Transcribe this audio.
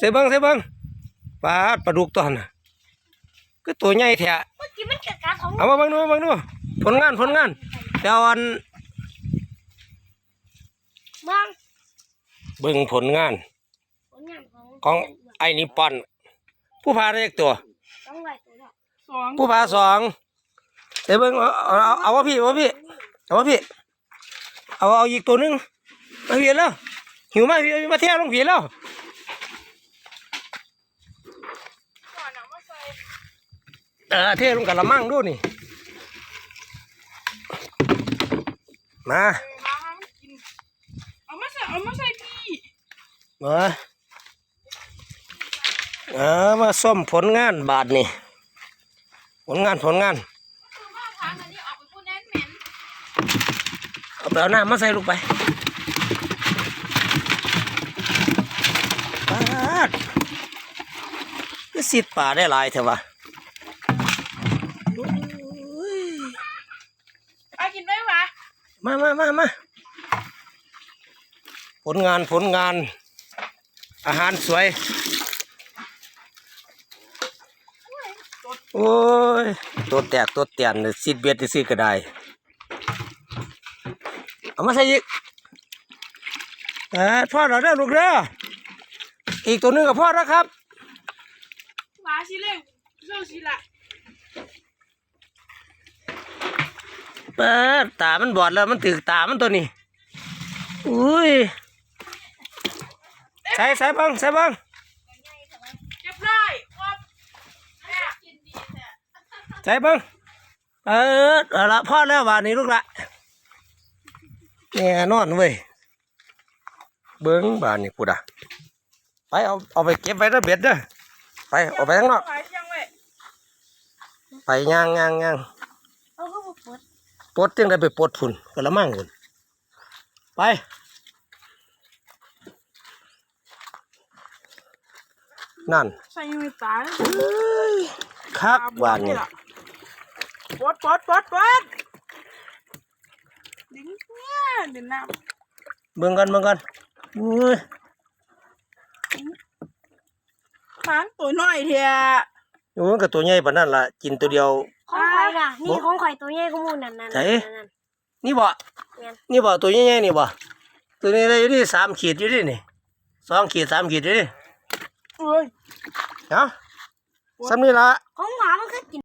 เสเบิงเสเบิงปลาดปลาดุกตัวน่ะก็ตัวใหญ่แท้เมื่อกี้มันกัดกาของเอามาเบิ่งดูมาเบิ่งดูผลงานผลงานเดี๋ยวอันบ้างเบิ่งผลงานผลงานของของไอ้นิปปอนผู้พาได้อีกตัวต้องไหวตัวเนาะสองผู้พาสองเดี๋ยวเบิ่งเอาเอาเอาเอาว่าพี่เอาว่าพี่เอาว่าพี่เอาเอาอีกตัวหนึงมาพี่แล้วหิวมาพี่มาเที่ยวลงพี่แล้ว ก่อนเอามาใส่ เออเที่ยวลงกับละมั่งดูนี่ มาเออมาให้มันกินเอามาใส่เอามาใส่พี่มาเออมาส้มผลงานบาทนี่ ผลงานผลงานคือว่าทางอันนี้ออกไปพูดแน่นเหม็นเอาไปเอาน้ำมาใส่ลูกไปปาดก็สิดป่าได้หลายเถอะวะโอ้ย ไปกินได้ปะ มามามามาผลงานผลงาน อาหารสวย โอ้ย ตัวแตกตัวเตียนสิดเบียดสิก็ได้ เอามาใส่อีกเออพ่อเราได้ลูกเด้ออีกตัวหนึงกับพ่อแล้วครับปลาชิเล่เรื่องชิละ เปิดตา มันบอดแล้ว มันถือตา มันตัวนี้ อุ้ย ใส่ใส่บังใส่บังเรียบร้อยครบใส่บังเออเอาละพ่อแล้ววานนี้ลูกละแน่นอนเว้ย เบิ้งบานนี่พูด่ะไปเอาเอาไปเก็บไว้นะเบ็ดเด้อไปเอาไปข้างนอกปลาเชียงไว้ไปย่างย่างย่าง เอาเข้ามาเปิดปลดจังได้ไปปลดพุ่นกระมังพุ่นไปนั่นใส่ไม่ตายเอ้ยคักหวานนี่ปดปดปดปดดิ้งเนี่ยเดี๋ยวน้เบิ่งกันเบิ่งกันอุ้ยำค้างตัวน้อยเถอะโอ้ยก็ตัวใหญ่ปานนั้นล่ะกินตัวเดียวข องข่อยน่ะนี่ของข่อยตัวใหญ่ก็มูนั่นนั่นไหนนั่น นี่บ่แม่น นี่บ่ตัวใหญ่ๆนี่บ่ตัวนี้ได้อยู่ที่สามขีดอยู่ดินี่สองขีดสามขีดอยู่ดิเอ้ยเนาะซ้ำนี่ละ ของหมามันก็กิน